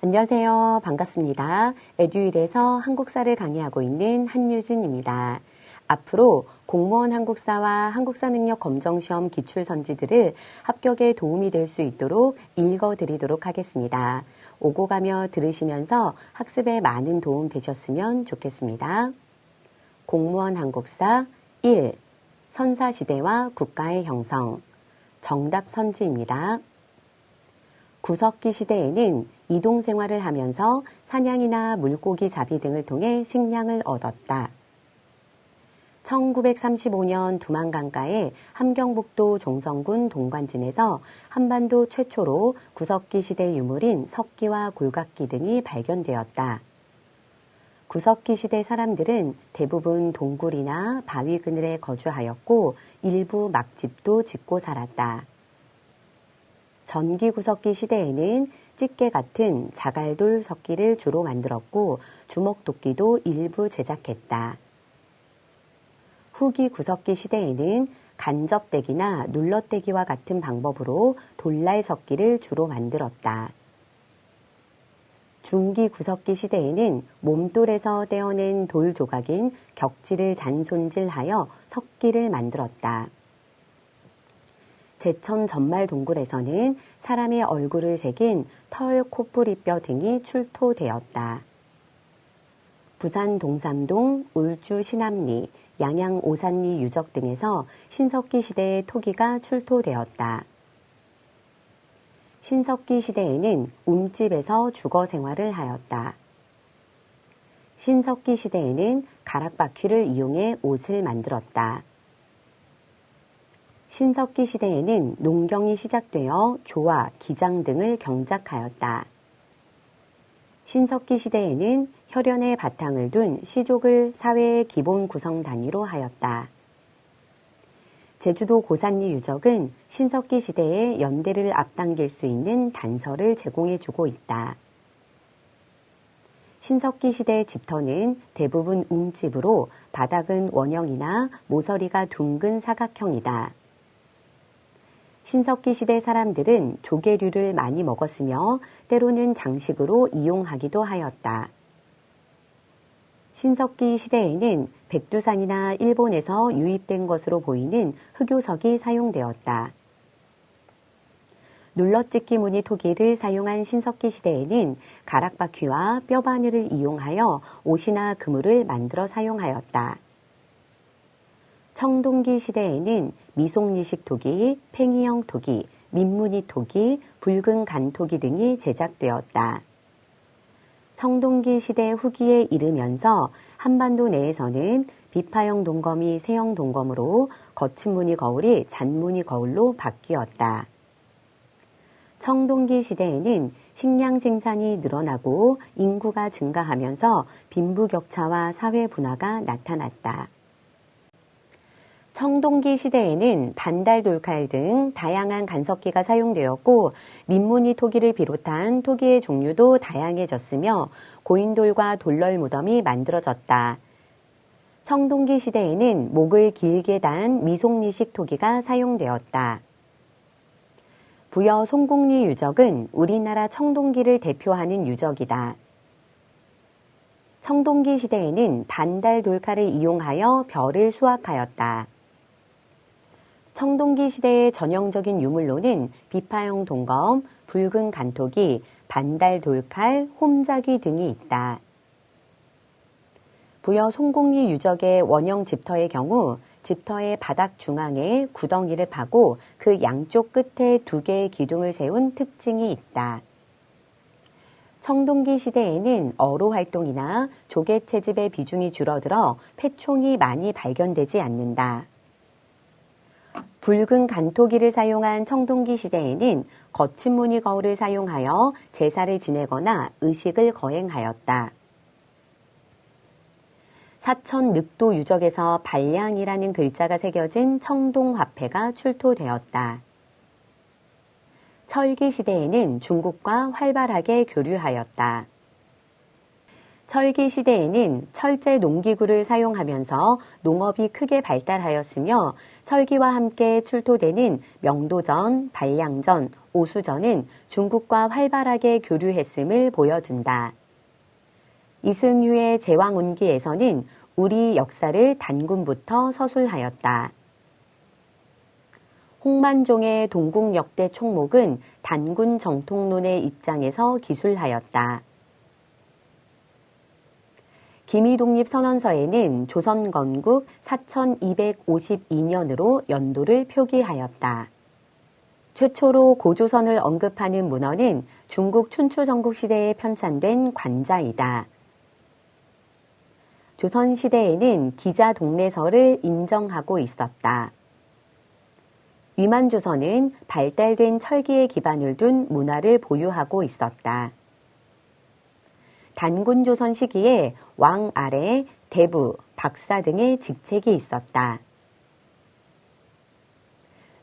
안녕하세요. 반갑습니다. 에듀윌에서 한국사를 강의하고 있는 한유진입니다. 앞으로 공무원 한국사와 한국사 능력 검정 시험 기출 선지들을 합격에 도움이 될 수 있도록 읽어 드리도록 하겠습니다. 오고 가며 들으시면서 학습에 많은 도움 되셨으면 좋겠습니다. 공무원 한국사 1. 선사시대와 국가의 형성. 정답 선지입니다. 구석기 시대에는 이동 생활을 하면서 사냥이나 물고기 잡이 등을 통해 식량을 얻었다. 1935년 두만강가의 함경북도 종성군 동관진에서 한반도 최초로 구석기 시대 유물인 석기와 골각기 등이 발견되었다. 구석기 시대 사람들은 대부분 동굴이나 바위 그늘에 거주하였고 일부 막집도 짓고 살았다. 전기 구석기 시대에는 찌개 같은 자갈돌 석기를 주로 만들었고 주먹도끼도 일부 제작했다. 후기 구석기 시대에는 간접대기나 눌러대기와 같은 방법으로 돌날 석기를 주로 만들었다. 중기 구석기 시대에는 몸돌에서 떼어낸 돌 조각인 격지를 잔손질하여 석기를 만들었다. 제천 전말 동굴에서는 사람의 얼굴을 새긴 털, 코뿌리뼈 등이 출토되었다. 부산 동삼동, 울주 신암리, 양양 오산리 유적 등에서 신석기 시대의 토기가 출토되었다. 신석기 시대에는 움집에서 주거 생활을 하였다. 신석기 시대에는 가락바퀴를 이용해 옷을 만들었다. 신석기 시대에는 농경이 시작되어 조와 기장 등을 경작하였다. 신석기 시대에는 혈연의 바탕을 둔 시족을 사회의 기본 구성 단위로 하였다. 제주도 고산리 유적은 신석기 시대의 연대를 앞당길 수 있는 단서를 제공해 주고 있다. 신석기 시대 집터는 대부분 움집으로 바닥은 원형이나 모서리가 둥근 사각형이다. 신석기 시대 사람들은 조개류를 많이 먹었으며 때로는 장식으로 이용하기도 하였다. 신석기 시대에는 백두산이나 일본에서 유입된 것으로 보이는 흑요석이 사용되었다. 눌러찍기 무늬 토기를 사용한 신석기 시대에는 가락바퀴와 뼈바늘을 이용하여 옷이나 그물을 만들어 사용하였다. 청동기 시대에는 미송리식 토기, 팽이형 토기, 민무늬 토기, 붉은 간토기 등이 제작되었다. 청동기 시대 후기에 이르면서 한반도 내에서는 비파형 동검이 세형 동검으로 거친 무늬 거울이 잔무늬 거울로 바뀌었다. 청동기 시대에는 식량 생산이 늘어나고 인구가 증가하면서 빈부격차와 사회 분화가 나타났다. 청동기 시대에는 반달 돌칼 등 다양한 간석기가 사용되었고 민무늬 토기를 비롯한 토기의 종류도 다양해졌으며 고인돌과 돌널 무덤이 만들어졌다. 청동기 시대에는 목을 길게 단 미송리식 토기가 사용되었다. 부여 송국리 유적은 우리나라 청동기를 대표하는 유적이다. 청동기 시대에는 반달 돌칼을 이용하여 별을 수확하였다. 청동기 시대의 전형적인 유물로는 비파형 동검, 붉은 간토기, 반달 돌칼, 홈자귀 등이 있다. 부여 송곡리 유적의 원형 집터의 경우 집터의 바닥 중앙에 구덩이를 파고 그 양쪽 끝에 두 개의 기둥을 세운 특징이 있다. 청동기 시대에는 어로 활동이나 조개 채집의 비중이 줄어들어 폐총이 많이 발견되지 않는다. 붉은 간토기를 사용한 청동기 시대에는 거친 무늬 거울을 사용하여 제사를 지내거나 의식을 거행하였다. 사천 늑도 유적에서 발량이라는 글자가 새겨진 청동 화폐가 출토되었다. 철기 시대에는 중국과 활발하게 교류하였다. 철기 시대에는 철제 농기구를 사용하면서 농업이 크게 발달하였으며 철기와 함께 출토되는 명도전, 발량전, 오수전은 중국과 활발하게 교류했음을 보여준다. 이승유의 제왕운기에서는 우리 역사를 단군부터 서술하였다. 홍만종의 동국역대 총목은 단군 정통론의 입장에서 기술하였다. 기미독립선언서에는 조선 건국 4252년으로 연도를 표기하였다. 최초로 고조선을 언급하는 문헌은 중국 춘추전국 시대에 편찬된 관자이다. 조선시대에는 기자 동래서를 인정하고 있었다. 위만조선은 발달된 철기에 기반을 둔 문화를 보유하고 있었다. 단군조선 시기에 왕 아래 대부, 박사 등의 직책이 있었다.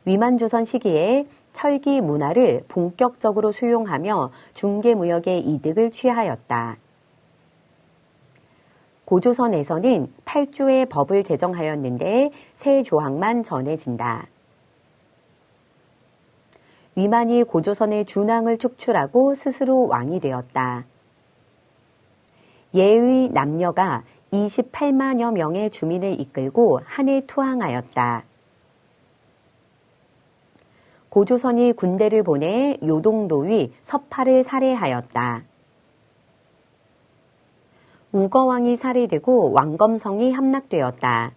위만조선 시기에 철기 문화를 본격적으로 수용하며 중개무역의 이득을 취하였다. 고조선에서는 8조의 법을 제정하였는데 세 조항만 전해진다. 위만이 고조선의 준왕을 축출하고 스스로 왕이 되었다. 예의 남녀가 28만여 명의 주민을 이끌고 한해 투항하였다. 고조선이 군대를 보내 요동도위 서파를 살해하였다. 우거왕이 살해되고 왕검성이 함락되었다.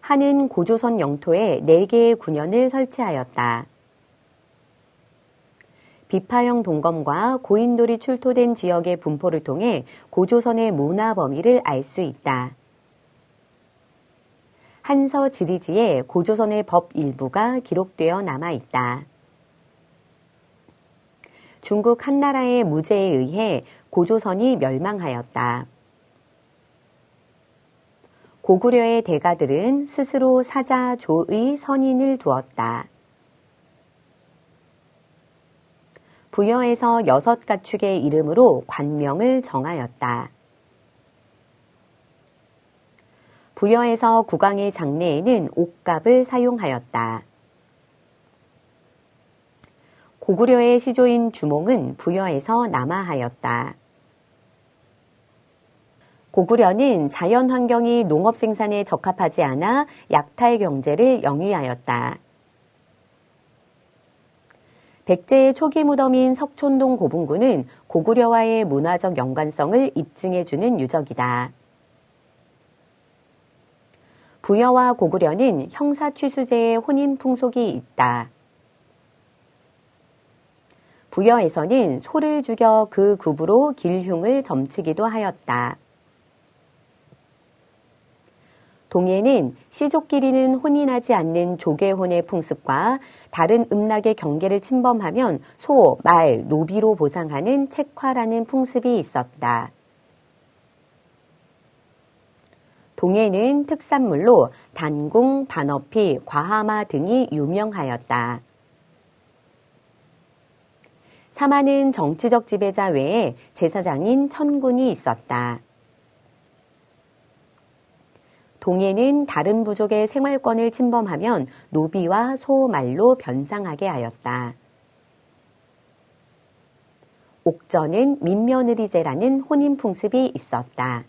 한은 고조선 영토에 4개의 군현을 설치하였다. 비파형 동검과 고인돌이 출토된 지역의 분포를 통해 고조선의 문화 범위를 알 수 있다. 한서 지리지에 고조선의 법 일부가 기록되어 남아 있다. 중국 한나라의 무제에 의해 고조선이 멸망하였다. 고구려의 대가들은 스스로 사자 조의 선인을 두었다. 부여에서 여섯 가축의 이름으로 관명을 정하였다. 부여에서 국왕의 장례에는 옥갑을 사용하였다. 고구려의 시조인 주몽은 부여에서 남하하였다. 고구려는 자연 환경이 농업 생산에 적합하지 않아 약탈 경제를 영위하였다. 백제의 초기 무덤인 석촌동 고분군은 고구려와의 문화적 연관성을 입증해주는 유적이다. 부여와 고구려는 형사 취수제의 혼인 풍속이 있다. 부여에서는 소를 죽여 그 굽으로 길흉을 점치기도 하였다. 동해는 시족끼리는 혼인하지 않는 조계혼의 풍습과 다른 음락의 경계를 침범하면 소, 말, 노비로 보상하는 책화라는 풍습이 있었다. 동해는 특산물로 단궁, 반어피, 과하마 등이 유명하였다. 사마는 정치적 지배자 외에 제사장인 천군이 있었다. 동해는 다른 부족의 생활권을 침범하면 노비와 소말로 변상하게 하였다. 옥전은 민며느리제라는 혼인 풍습이 있었다.